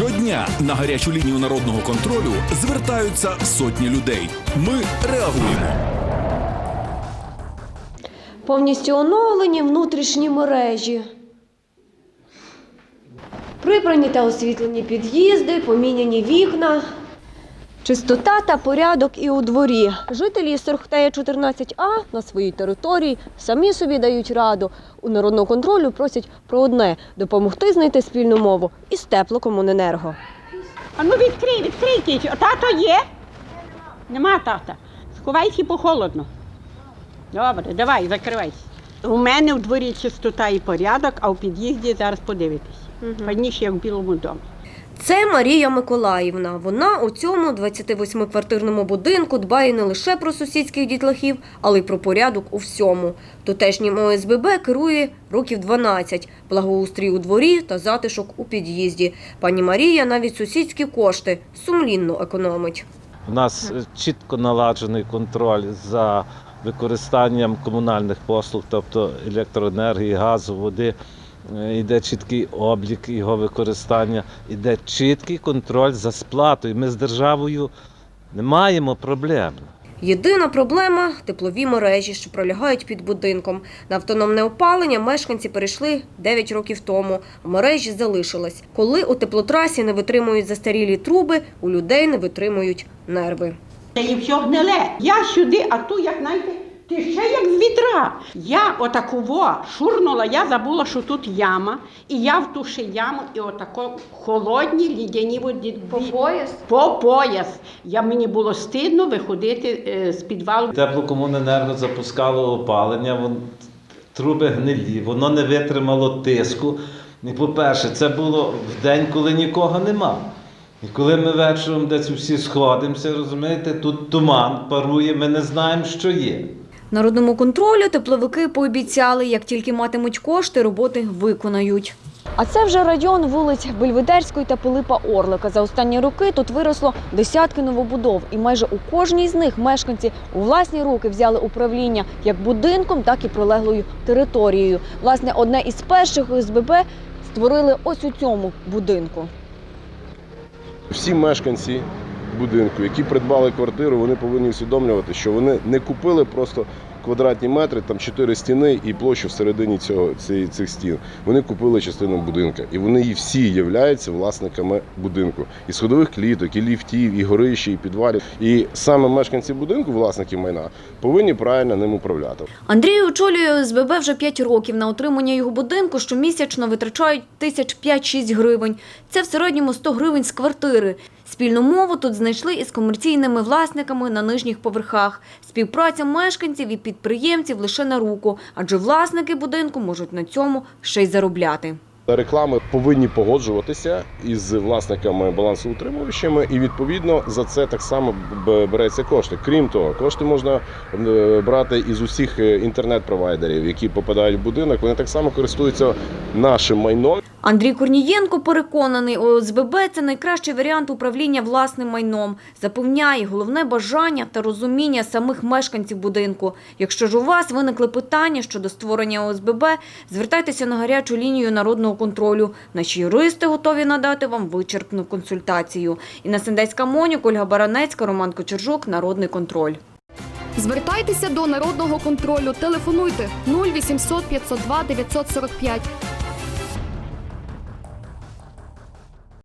Щодня на гарячу лінію народного контролю звертаються сотні людей. Ми реагуємо. Повністю оновлені внутрішні мережі. Прибрані та освітлені під'їзди, поміняні вікна. Чистота та порядок і у дворі. Жителі Сорхтея 14А на своїй території самі собі дають раду. У народного контролю просять про одне допомогти знайти спільну мову із теплокомуненерго. А ну відкрий, відкрийте. Тато є? Нема тата. Сховайся, бо холодно. Добре, давай, закривайся. У мене в дворі чистота і порядок, а в під'їзді зараз подивитесь. Паніше, як в Білому домі. Це Марія Миколаївна. Вона у цьому 28-квартирному будинку дбає не лише про сусідських дітлахів, але й про порядок у всьому. Тутешнім ОСББ керує років 12, благоустрій у дворі та затишок у під'їзді. Пані Марія навіть сусідські кошти сумлінно економить. У нас е, чітко наладжений контроль за використанням комунальних послуг, тобто електроенергії, газу, води. Е, Йде чіткий облік його використання, йде чіткий контроль за сплатою. Ми з державою не маємо проблем. Єдина проблема – теплові мережі, що пролягають під будинком. На автономне опалення мешканці перейшли 9 років тому, а мережі залишились. Коли у теплотрасі не витримують застарілі труби, у людей не витримують нерви. Це і все гниле. Я сюди, а ту, як знаєте, ти ще як з відра. Я отакого шурнула, я забула, що тут яма, і я в ту ще яму, і отако холодні лідяні воді. пояс? По пояс. Я, мені було стидно виходити е, з підвалу. Теплокомуненерго запускало опалення, вон- труби гнилі, воно не витримало тиску. І, по-перше, це було в день, коли нікого нема. І коли ми вечором десь всі сходимося, розумієте, тут туман парує, ми не знаємо, що є. Народному контролю тепловики пообіцяли, як тільки матимуть кошти, роботи виконають. А це вже район вулиць Бельведерської та Пилипа Орлика. За останні роки тут виросло десятки новобудов, і майже у кожній з них мешканці у власні руки взяли управління як будинком, так і прилеглою територією. Власне, одне із перших ОСББ створили ось у цьому будинку. Всі мешканці будинку, які придбали квартиру, вони повинні усвідомлювати, що вони не купили просто квадратні метри, там чотири стіни і площу всередині цього цих стін. Вони купили частину будинка, і вони і всі являються власниками будинку. І сходових кліток, і ліфтів, і горищі, і підвалів. І саме мешканці будинку, власники майна, повинні правильно ним управляти. Андрій очолює ОСББ вже 5 років. На утримання його будинку щомісячно витрачають тисяч 5-6 гривень. Це в середньому 100 гривень з квартири. Спільну мову тут знайшли із комерційними власниками на нижніх поверхах. Співпраця мешканців і підприємців лише на руку, адже власники будинку можуть на цьому ще й заробляти. Реклами повинні погоджуватися із власниками балансоутримувачами, і відповідно за це так само береться кошти. Крім того, кошти можна е, брати із усіх е, інтернет-провайдерів, які попадають в будинок. Вони так само користуються нашим майном. Андрій Корнієнко переконаний, ОСББ – це найкращий варіант управління власним майном. Запевняє головне бажання та розуміння самих мешканців будинку. Якщо ж у вас виникли питання щодо створення ОСББ, звертайтеся на гарячу лінію народного контролю. Наші юристи готові надати вам вичерпну консультацію. Інна Сендецька Монюк, Ольга Баранецька, Роман Кочержук, Народний контроль. Звертайтеся до народного контролю. Телефонуйте 0800 502 945